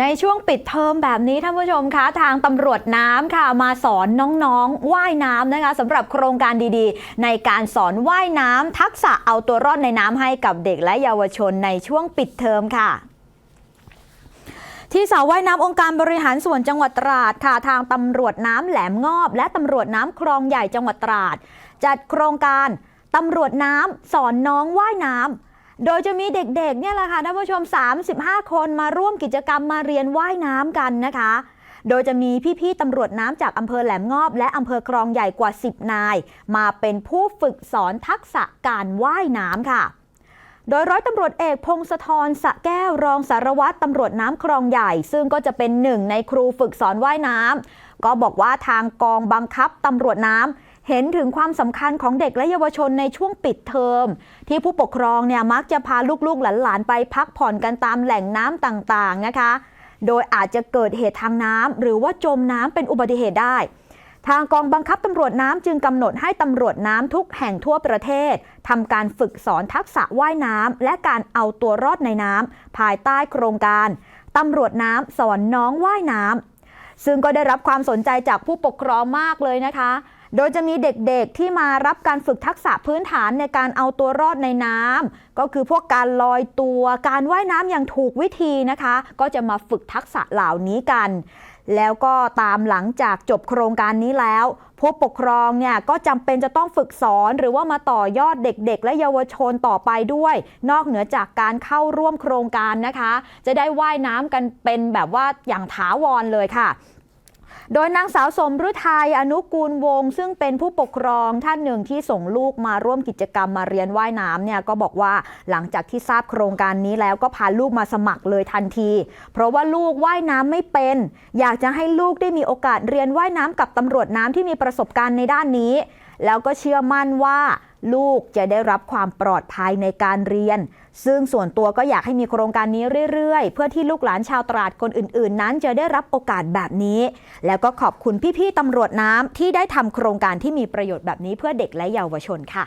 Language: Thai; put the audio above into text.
ในช่วงปิดเทอมแบบนี้ท่านผู้ชมคะ ทางตำรวจน้ำค่ะ มาสอนน้องๆว่ายน้ำนะคะสำหรับโครงการดีๆ ในการสอนว่ายน้ำทักษะเอาตัวรอดในน้ำให้กับเด็กและเยาวชนในช่วงปิดเทอมค่ะที่สาว่ายน้ำองค์การบริหารส่วนจังหวัดตราดค่ะทางตำรวจน้ำแหลมงอบ และตำรวจน้ำคลองใหญ่จังหวัดตราด จัดโครงการตำรวจน้ำสอนน้องว่ายน้ำ โดยจะมีเด็กๆเนี่ยแหละค่ะท่านผู้ชม 35 คนมาร่วมกิจกรรมมาเรียนว่ายน้ำกันนะคะ โดยจะมีพี่ๆตำรวจน้ำจากอำเภอแหลมงอบ และอำเภอคลองใหญ่กว่า 10 นาย มาเป็นผู้ฝึกสอนทักษะการว่ายน้ำค่ะโดยร้อยตำรวจเอกพงศธรสะแก้วรองสารวัตรตำรวจน้ำคลองใหญ่ ซึ่งก็จะเป็นหนึ่งในครูฝึกสอนว่ายน้ำก็บอกว่าทางกองบังคับตำรวจน้ำ เห็นถึงความสำคัญของเด็กและเยาวชนในช่วงปิดเทอม ที่ผู้ปกครองเนี่ยมักจะพาลูกๆหลานๆ ไปพักผ่อนกันตามแหล่งน้ำต่างๆนะคะ โดยอาจจะเกิดเหตุทางน้ำหรือว่าจมน้ำเป็นอุบัติเหตุได้ ทางกองบังคับตำรวจน้ำจึงกำหนดให้ตำรวจน้ำทุกแห่งทั่วประเทศทำการฝึกสอนทักษะว่ายน้ำและการเอาตัวรอดในน้ำภายใต้โครงการตำรวจน้ำสอนน้องว่ายน้ำซึ่งก็ได้รับความสนใจจากผู้ปกครองมากเลยนะคะ โดยจะมีเด็กๆที่มารับการฝึกทักษะพื้นฐานในการเอาตัวรอดในน้ำก็คือพวกการลอยตัวการว่ายน้ำอย่างถูกวิธีนะคะ ก็จะมาฝึกทักษะเหล่านี้กัน แล้วก็ตามหลังจากจบโครงการนี้แล้ว ผู้ปกครองเนี่ยก็จำเป็นจะต้องฝึกสอนหรือว่ามาต่อยอดเด็กๆ และเยาวชนต่อไปด้วย นอกเหนือจากการเข้าร่วมโครงการนะคะ จะได้ว่ายน้ำกันเป็นแบบว่าอย่างถาวรเลยค่ะ โดยนางสาวสมฤทัยอนุกูลวง ซึ่งเป็นผู้ปกครองท่านหนึ่งที่ส่งลูกมาร่วมกิจกรรมมาเรียนว่ายน้ำเนี่ยก็บอกว่าหลังจากที่ทราบโครงการนี้แล้วก็พาลูกมาสมัครเลยทันที เพราะว่าลูกว่ายน้ำไม่เป็น อยากจะให้ลูกได้มีโอกาสเรียนว่ายน้ำกับตำรวจน้ำที่มีประสบการณ์ในด้านนี้ แล้วก็เชื่อมั่นว่า ลูกจะได้รับความปลอดภัยในการเรียน ซึ่งส่วนตัวก็อยากให้มีโครงการนี้เรื่อยๆ เพื่อที่ลูกหลานชาวตราดคนอื่นๆ นั้นจะได้รับโอกาสแบบนี้ แล้วก็ขอบคุณพี่ๆตำรวจน้ำที่ได้ทำโครงการที่มีประโยชน์แบบนี้เพื่อเด็กและเยาวชนค่ะ